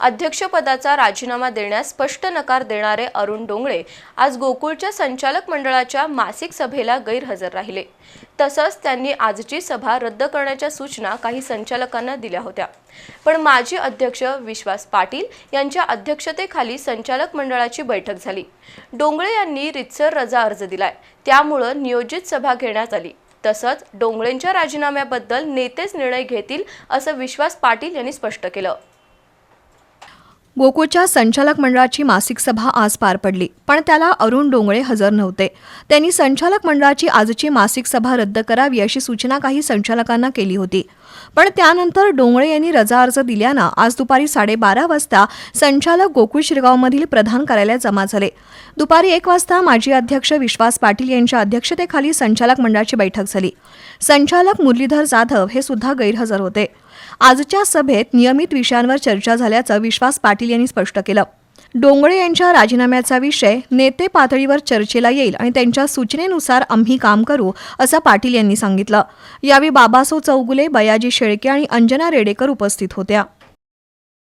अध्यक्षपदाचा राजीनामा देण्यास स्पष्ट नकार देणारे अरुण डोंगळे आज गोकुळच्या संचालक मंडळाच्या मासिक सभेला गैरहजर राहिले. तसंच त्यांनी आजची सभा रद्द करण्याच्या सूचना काही संचालकांना दिल्या होत्या. पण माजी अध्यक्ष विश्वास पाटील यांच्या अध्यक्षतेखाली संचालक मंडळाची बैठक झाली. डोंगळे यांनी रितसर रजा अर्ज दिलाय. त्यामुळं नियोजित सभा घेण्यात आली. तसंच डोंगळेंच्या राजीनाम्याबद्दल नेतेच निर्णय घेतील असं विश्वास पाटील यांनी स्पष्ट केलं. गोकुळच्या संचालक मंडळाची मासिक सभा आज पार पडली पण त्याला अरुण डोंगळे हजर नव्हते. त्यांनी संचालक मंडळाची आजची मासिक सभा रद्द करावी अशी सूचना काही संचालकांना केली होती. पण त्यानंतर डोंगळे यांनी रजा अर्ज दिल्यानं आज दुपारी साडेबारा वाजता संचालक गोकुळ शिरगावमधील प्रधान कार्यालयात जमा झाले. दुपारी एक वाजता माजी अध्यक्ष विश्वास पाटील यांच्या अध्यक्षतेखाली संचालक मंडळाची बैठक झाली. संचालक मुरलीधर जाधव हे सुद्धा गैरहजर होते. आजच्या सभेत नियमित विषयांवर चर्चा झाल्याचं विश्वास पाटील यांनी स्पष्ट केलं. डोंगळे यांच्या राजीनाम्याचा विषय नेते पातळीवर चर्चेला येईल आणि त्यांच्या सूचनेनुसार आम्ही काम करू असं पाटील यांनी सांगितलं. यावेळी बाबासो चौगुले बयाजी शेळके आणि अंजना रेडेकर उपस्थित होत्या.